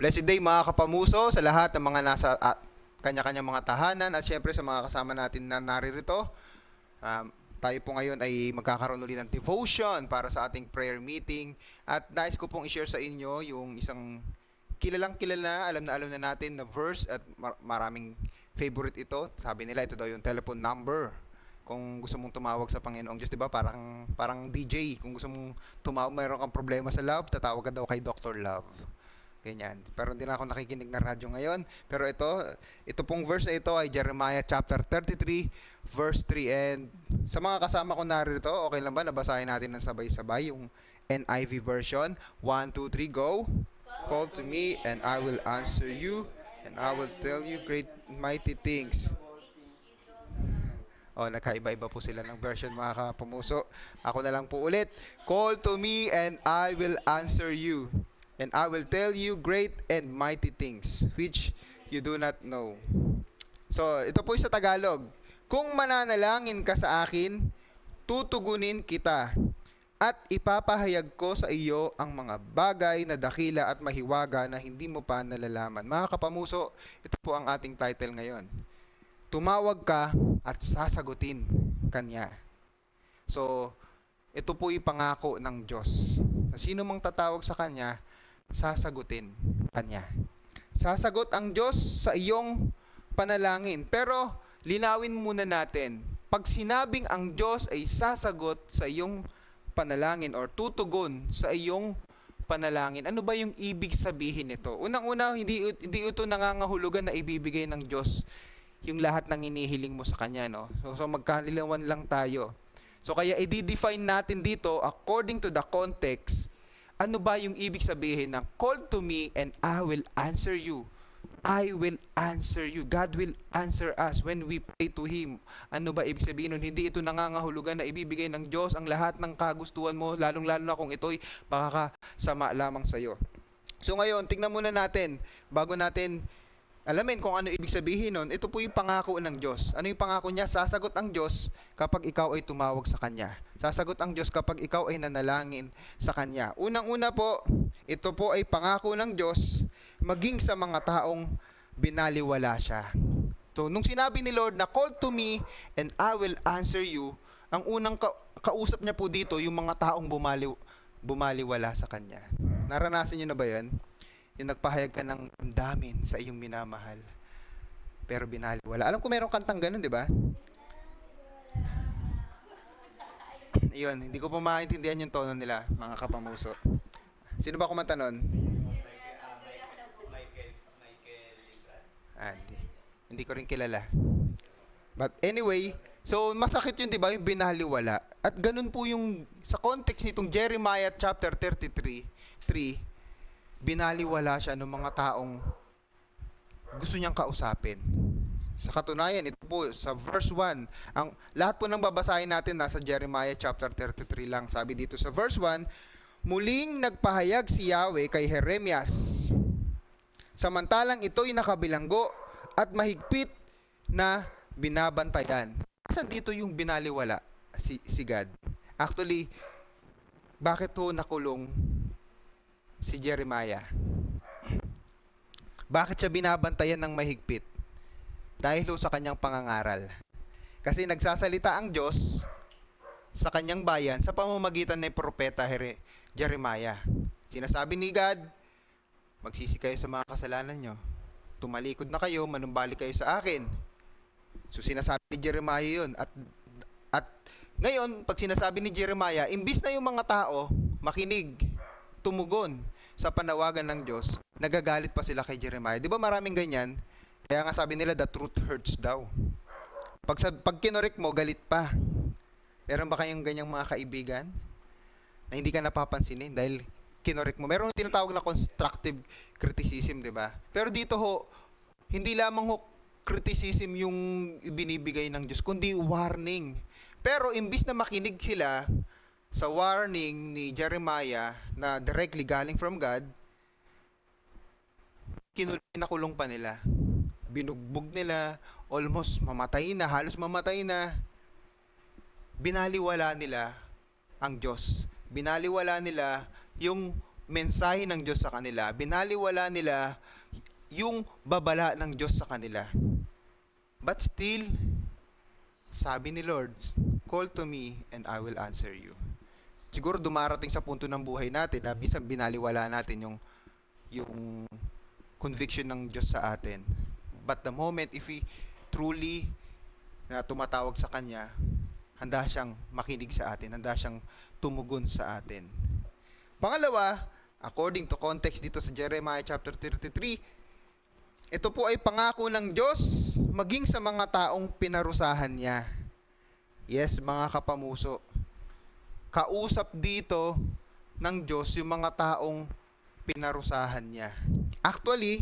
Blessed day mga kapamuso sa lahat ng mga nasa ah, kanya-kanya mga tahanan at syempre sa mga kasama natin na naririto. Um, tayo po ngayon ay magkakaroon ulit ng devotion para sa ating prayer meeting at nais ko pong i-share sa inyo yung isang kilalang kilala, alam na alam na natin na verse at mar- maraming favorite ito. Sabi nila ito daw yung telephone number. Kung gusto mong tumawag sa Panginoong Diyos, 'di ba? Parang parang DJ, kung gusto mong tumawag, mayroon kang problema sa love, tatawag ka daw kay Dr. Love. Ganyan. Pero hindi na ako nakikinig ng radyo ngayon. Pero ito, ito pong verse na ito ay Jeremiah chapter 33, verse 3. And sa mga kasama ko narito, okay lang ba? Nabasahin natin ng sabay-sabay yung NIV version. 1, 2, 3, go. Call to me and I will answer you and I will tell you great mighty things. Oh, nagkaiba-iba po sila ng version mga kapamuso. Ako na lang po ulit. Call to me and I will answer you. And I will tell you great and mighty things which you do not know. So, ito po sa Tagalog. Kung mananalangin ka sa akin, tutugunin kita at ipapahayag ko sa iyo ang mga bagay na dakila at mahiwaga na hindi mo pa nalalaman. Mga kapamuso, ito po ang ating title ngayon. Tumawag ka at sasagutin kanya. So, ito po yung pangako ng Diyos. Sino mang tatawag sa kanya, sasagutin kanya. Sasagot ang Diyos sa iyong panalangin. Pero, linawin muna natin. Pag sinabing ang Diyos ay sasagot sa iyong panalangin or tutugon sa iyong panalangin, ano ba yung ibig sabihin nito? Unang-una, hindi, hindi ito nangangahulugan na ibibigay ng Diyos yung lahat ng inihiling mo sa Kanya. No? So, so magkalilawan lang tayo. So kaya i-define natin dito according to the context, ano ba yung ibig sabihin ng call to me and I will answer you. I will answer you. God will answer us when we pray to Him. Ano ba ibig sabihin nun? Hindi ito nangangahulugan na ibibigay ng Diyos ang lahat ng kagustuhan mo, lalong-lalo na kung ito'y makakasama lamang sa iyo. So ngayon, tingnan muna natin, bago natin alamin kung ano ibig sabihin nun, ito po yung pangako ng Diyos. Ano yung pangako niya? Sasagot ang Diyos kapag ikaw ay tumawag sa Kanya. Sasagot ang Diyos kapag ikaw ay nanalangin sa Kanya. Unang-una po, ito po ay pangako ng Diyos maging sa mga taong binaliwala siya. So, nung sinabi ni Lord na call to me and I will answer you, ang unang ka- kausap niya po dito yung mga taong bumaliw bumaliwala sa Kanya. Naranasan niyo na ba yan? Yung nagpahayag ka ng damdamin sa iyong minamahal. Pero binaliwala. Alam ko meron kantang ganun, di ba? Yun, hindi ko pa maintindihan yung tono nila, mga kapamuso. Sino ba kumanta nun? Ah, hindi, hindi ko rin kilala. But anyway, so masakit yun, di ba, yung binaliwala. At ganun po yung, sa context nitong Jeremiah chapter 33, 3, binaliwala siya ng mga taong gusto niyang kausapin. Sa katunayan, ito po sa verse 1, ang lahat po ng babasahin natin nasa Jeremiah chapter 33 lang. Sabi dito sa verse 1, muling nagpahayag si Yahweh kay Jeremias. Samantalang ito'y nakabilanggo at mahigpit na binabantayan. Saan dito yung binaliwala si, si God? Actually, bakit ho nakulong si Jeremiah? Bakit siya binabantayan ng mahigpit? Dahil ho sa kanyang pangangaral. Kasi nagsasalita ang Diyos sa kanyang bayan sa pamamagitan ng propeta Jeremiah. Sinasabi ni God, magsisi kayo sa mga kasalanan nyo. Tumalikod na kayo, manumbalik kayo sa akin. So sinasabi ni Jeremiah yun. At, at ngayon, pag sinasabi ni Jeremiah, imbis na yung mga tao makinig, tumugon sa panawagan ng Diyos, nagagalit pa sila kay Jeremiah. Di ba maraming ganyan? Kaya nga sabi nila, the truth hurts daw. Pag, pag kinorek mo, galit pa. Meron ba kayong ganyang mga kaibigan? Na hindi ka napapansinin dahil kinorek mo. Meron tinatawag na constructive criticism, di ba? Pero dito ho, hindi lamang ho criticism yung binibigay ng Diyos, kundi warning. Pero imbis na makinig sila sa warning ni Jeremiah na directly galing from God, kinuloy na kulong pa nila. Binugbog nila, almost mamatay na, halos mamatay na. Binaliwala nila ang Diyos. Binaliwala nila yung mensahe ng Diyos sa kanila. Binaliwala nila yung babala ng Diyos sa kanila. But still, sabi ni Lord, call to me and I will answer you. Siguro dumarating sa punto ng buhay natin na minsan binaliwala natin yung yung conviction ng Diyos sa atin. But the moment if we truly na tumatawag sa Kanya, handa siyang makinig sa atin, handa siyang tumugon sa atin. Pangalawa, according to context dito sa Jeremiah chapter 33, ito po ay pangako ng Diyos maging sa mga taong pinarusahan niya. Yes, mga kapamuso. Kausap dito ng Diyos yung mga taong pinarusahan niya. Actually,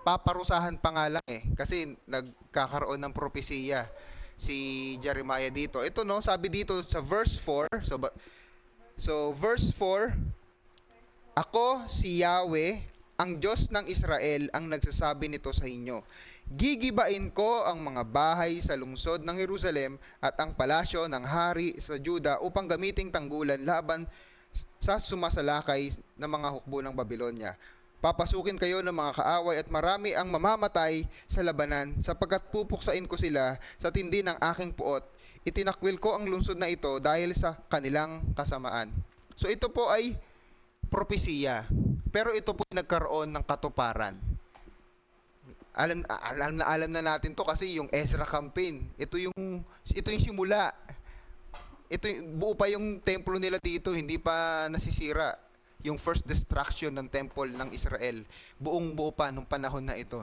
paparusahan pa nga lang eh. Kasi nagkakaroon ng propesiya si Jeremiah dito. Ito no, sabi dito sa verse 4. So, so verse 4, Ako si Yahweh, ang Diyos ng Israel, ang nagsasabi nito sa inyo. Gigibain ko ang mga bahay sa lungsod ng Jerusalem at ang palasyo ng hari sa Juda upang gamiting tanggulan laban sa sumasalakay ng mga hukbo ng Babylonia. Papasukin kayo ng mga kaaway at marami ang mamamatay sa labanan sapagkat pupuksain ko sila sa tindi ng aking puot. Itinakwil ko ang lungsod na ito dahil sa kanilang kasamaan. So ito po ay propesiya. Pero ito po ay nagkaroon ng katuparan. Alam, alam na alam na natin to kasi yung Ezra campaign. Ito yung ito yung simula. Ito yung, buo pa yung templo nila dito, hindi pa nasisira yung first destruction ng temple ng Israel. Buong buo pa nung panahon na ito.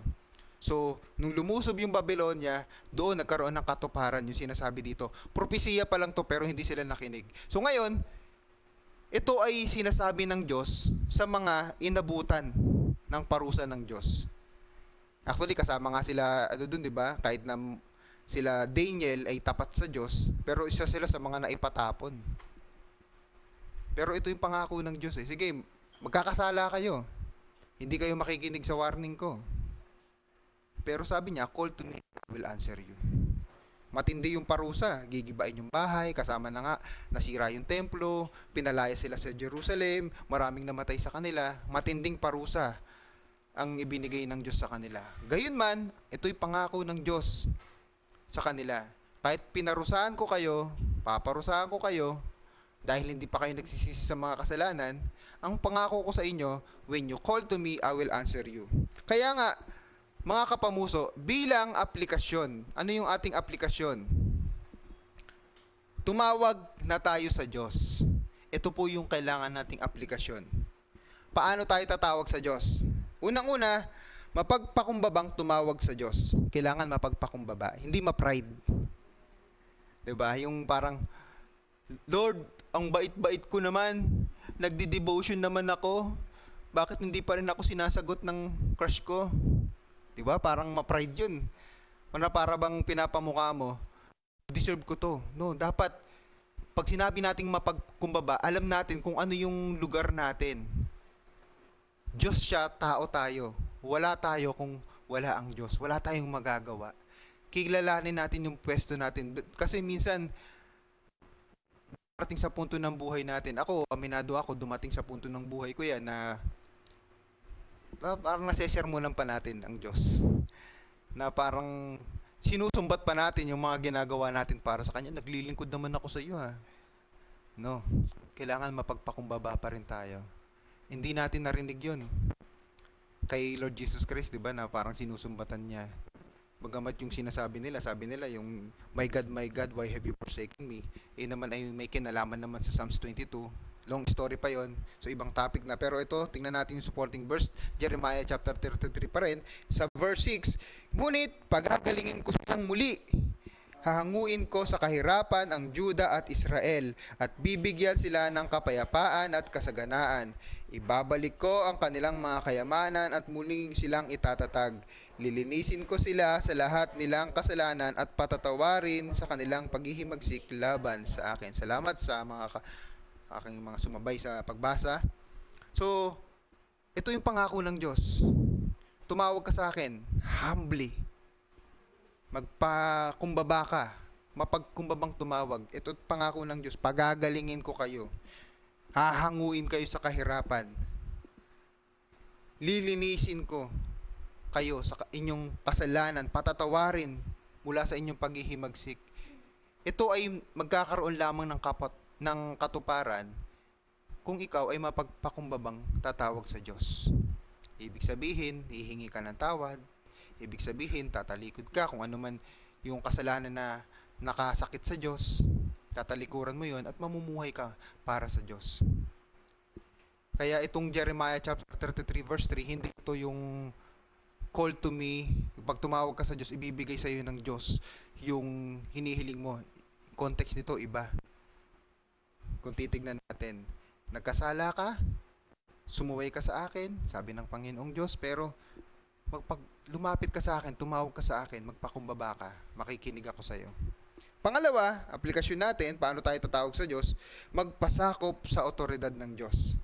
So, nung lumusob yung Babylonia, doon nagkaroon ng katuparan yung sinasabi dito. Propesiya pa lang to pero hindi sila nakinig. So ngayon, ito ay sinasabi ng Diyos sa mga inabutan ng parusa ng Diyos. Actually, kasama nga sila, ano dun, di ba? Kahit na sila Daniel ay tapat sa Diyos, pero isa sila sa mga naipatapon. Pero ito yung pangako ng Diyos eh. Sige, magkakasala kayo. Hindi kayo makikinig sa warning ko. Pero sabi niya, call to me, I will answer you. Matindi yung parusa, gigibain yung bahay, kasama na nga, nasira yung templo, pinalaya sila sa Jerusalem, maraming namatay sa kanila, matinding parusa ang ibinigay ng Diyos sa kanila. Gayunman, ito'y pangako ng Diyos sa kanila. Kahit pinarusahan ko kayo, paparusahan ko kayo, dahil hindi pa kayo nagsisisi sa mga kasalanan, ang pangako ko sa inyo, when you call to me, I will answer you. Kaya nga, mga kapamuso, bilang aplikasyon, ano yung ating aplikasyon? Tumawag na tayo sa Diyos. Ito po yung kailangan nating aplikasyon. Paano tayo tatawag sa Diyos? Unang-una, mapagpakumbabang tumawag sa Diyos. Kailangan mapagpakumbaba, hindi ma-pride. 'Di ba? Yung parang Lord, ang bait-bait ko naman. Nagdi-devotion naman ako. Bakit hindi pa rin ako sinasagot ng crush ko? 'Di ba? Parang ma-pride 'yun. Para para bang pinapamukha mo, deserve ko 'to. No, dapat pag sinabi nating mapagkumbaba, alam natin kung ano yung lugar natin. Diyos siya, tao tayo. Wala tayo kung wala ang Diyos. Wala tayong magagawa. Kilalanin natin yung pwesto natin. Kasi minsan, parating sa punto ng buhay natin. Ako, aminado ako, dumating sa punto ng buhay ko yan na na parang nasesermonan pa natin ang Diyos. Na parang sinusumbat pa natin yung mga ginagawa natin para sa Kanya. Naglilingkod naman ako sa iyo ha. No. Kailangan mapagpakumbaba pa rin tayo. Hindi natin narinig yun. Kay Lord Jesus Christ, di ba, na parang sinusumbatan niya. Bagamat yung sinasabi nila, sabi nila yung, My God, my God, why have you forsaken me? Eh naman ay may kinalaman naman sa Psalms 22. Long story pa yon So ibang topic na. Pero ito, tingnan natin yung supporting verse. Jeremiah chapter 33 pa rin. Sa verse 6, Ngunit pagagalingin ko silang muli hahanguin ko sa kahirapan ang Juda at Israel at bibigyan sila ng kapayapaan at kasaganaan. Ibabalik ko ang kanilang mga kayamanan at muling silang itatatag. Lilinisin ko sila sa lahat nilang kasalanan at patatawarin sa kanilang paghihimagsik laban sa akin. Salamat sa mga ka- aking mga sumabay sa pagbasa. So, ito yung pangako ng Diyos. Tumawag ka sa akin, humbly, magpakumbaba ka, mapagkumbabang tumawag. Ito pangako ng Diyos, pagagalingin ko kayo. Hahanguin kayo sa kahirapan. lilinisin ko kayo sa inyong kasalanan, patatawarin mula sa inyong paghihimagsik. Ito ay magkakaroon lamang ng kapat ng katuparan kung ikaw ay mapagpakumbabang tatawag sa Diyos. Ibig sabihin, hihingi ka ng tawad. Ibig sabihin, tatalikod ka kung ano man yung kasalanan na nakasakit sa Diyos. Tatalikuran mo yon at mamumuhay ka para sa Diyos. Kaya itong Jeremiah chapter 33 verse 3, hindi ito yung call to me, pag tumawag ka sa Diyos, ibibigay sa iyo ng Diyos yung hinihiling mo. Context nito iba. Kung titignan natin, nagkasala ka, sumuway ka sa akin, sabi ng Panginoong Diyos, pero magpag lumapit ka sa akin, tumawag ka sa akin, magpakumbaba ka, makikinig ako sa iyo. Pangalawa, aplikasyon natin, paano tayo tatawag sa Diyos, magpasakop sa otoridad ng Diyos.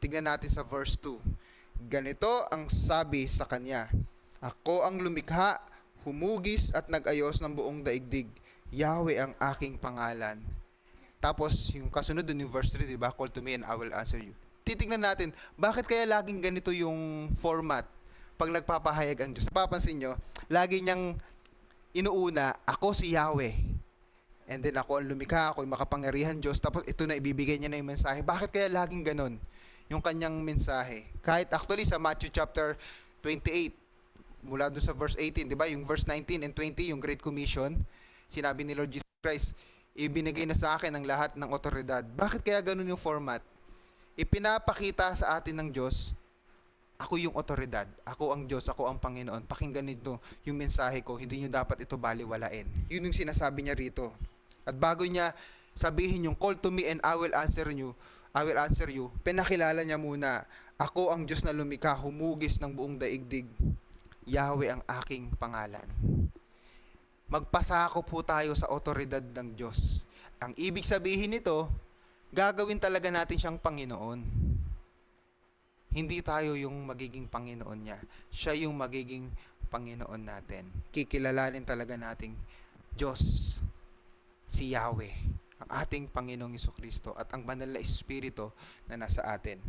Tignan natin sa verse 2. Ganito ang sabi sa kanya, Ako ang lumikha, humugis at nag-ayos ng buong daigdig. Yahweh ang aking pangalan. Tapos, yung kasunod dun yung verse 3, di ba? Call to me and I will answer you. Titignan natin, bakit kaya laging ganito yung format pag nagpapahayag ang Diyos? Papansin nyo, lagi niyang inuuna, ako si Yahweh. And then ako ang lumikha, ako yung makapangyarihan Diyos. Tapos ito na ibibigay niya na yung mensahe. Bakit kaya laging ganon? Yung kanyang mensahe. Kahit actually sa Matthew chapter 28, mula doon sa verse 18, di ba? Yung verse 19 and 20, yung Great Commission, sinabi ni Lord Jesus Christ, ibinigay na sa akin ang lahat ng otoridad. Bakit kaya ganun yung format? Ipinapakita sa atin ng Diyos, ako yung otoridad, ako ang Diyos, ako ang Panginoon. Pakinggan nito yung mensahe ko, hindi nyo dapat ito baliwalain. Yun yung sinasabi niya rito. At bago niya sabihin yung call to me and I will answer you, I will answer you, pinakilala niya muna, ako ang Diyos na lumikha, humugis ng buong daigdig. Yahweh ang aking pangalan. Magpasako po tayo sa otoridad ng Diyos. Ang ibig sabihin nito, gagawin talaga natin siyang Panginoon. Hindi tayo yung magiging Panginoon niya. Siya yung magiging Panginoon natin. Kikilalanin talaga nating Diyos, si Yahweh, ang ating Panginoong Iso Kristo at ang banal na Espiritu na nasa atin.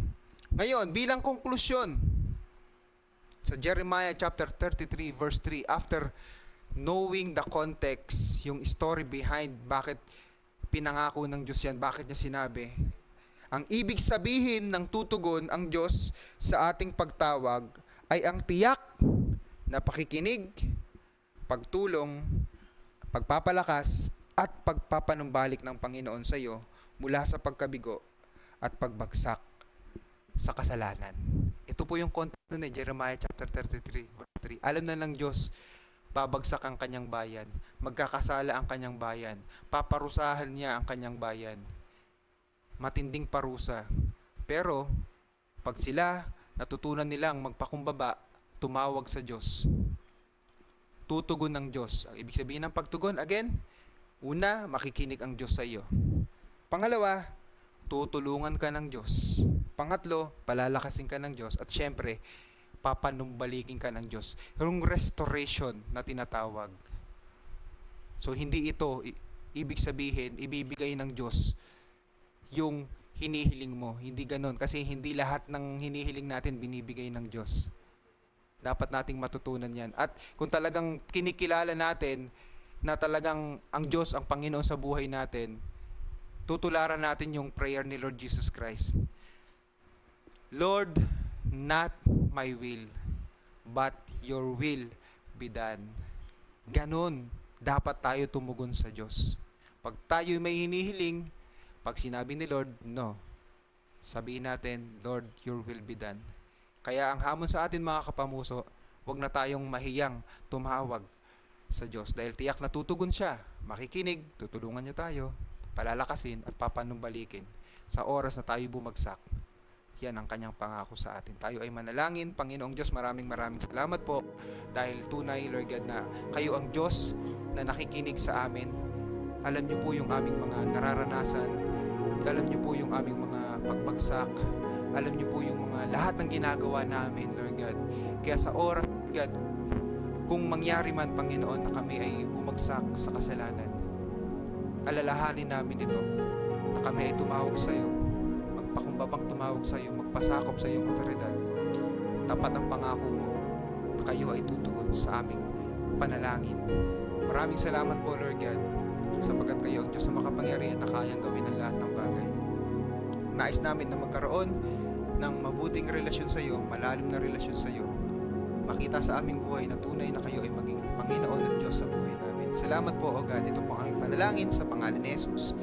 Ngayon, bilang konklusyon, sa Jeremiah chapter 33 verse 3, after knowing the context, yung story behind bakit pinangako ng Diyos yan, bakit niya sinabi, ang ibig sabihin ng tutugon ang Diyos sa ating pagtawag ay ang tiyak na pakikinig, pagtulong, pagpapalakas, at pagpapanumbalik ng Panginoon sa iyo mula sa pagkabigo at pagbagsak sa kasalanan. Ito po yung content ni Jeremiah chapter 33 verse 3. Alam na ng Diyos, babagsak ang kanyang bayan, magkakasala ang kanyang bayan, paparusahan niya ang kanyang bayan. Matinding parusa. Pero, pag sila natutunan nilang magpakumbaba, tumawag sa Diyos, tutugon ng Diyos. Ang ibig sabihin ng pagtugon, again, una, makikinig ang Diyos sa iyo. Pangalawa, tutulungan ka ng Diyos. Pangatlo, palalakasin ka ng Diyos. At syempre, papanumbalikin ka ng Diyos. Yung restoration na tinatawag. So, hindi ito, ibig sabihin, ibibigay ng Diyos yung hinihiling mo. Hindi ganon. Kasi hindi lahat ng hinihiling natin binibigay ng Diyos. Dapat nating matutunan yan. At kung talagang kinikilala natin na talagang ang Diyos ang Panginoon sa buhay natin, tutularan natin yung prayer ni Lord Jesus Christ. Lord, not my will, but your will be done. Ganon, dapat tayo tumugon sa Diyos. Pag tayo may hinihiling, pag sinabi ni Lord, no. Sabihin natin, Lord, your will be done. Kaya ang hamon sa atin mga kapamuso, huwag na tayong mahiyang tumawag sa Diyos. Dahil tiyak na tutugon siya, makikinig, tutulungan niya tayo, palalakasin at papanumbalikin sa oras na tayo bumagsak. Yan ang kanyang pangako sa atin. Tayo ay manalangin. Panginoong Diyos, maraming maraming salamat po dahil tunay, Lord God, na kayo ang Diyos na nakikinig sa amin. Alam niyo po yung aming mga nararanasan. Alam niyo po yung aming mga pagbagsak. Alam niyo po yung mga lahat ng ginagawa namin, Lord God. Kaya sa oras, God, kung mangyari man, Panginoon, na kami ay bumagsak sa kasalanan, alalahanin namin ito na kami ay tumawag sa iyo magpakumbabang tumawag sa iyo, magpasakop sa iyong otoridad tapat ang pangako mo na kayo ay tutugon sa aming panalangin. Maraming salamat po, Lord God, sapagkat kayo ang Diyos na makapangyarihan na kayang gawin ang lahat ng bagay. Nais namin na magkaroon ng mabuting relasyon sa iyo, malalim na relasyon sa iyo. Makita sa aming buhay na tunay na kayo ay maging Panginoon at Diyos sa buhay namin. Salamat po, O God. Ito po aming panalangin sa pangalan ni Jesus.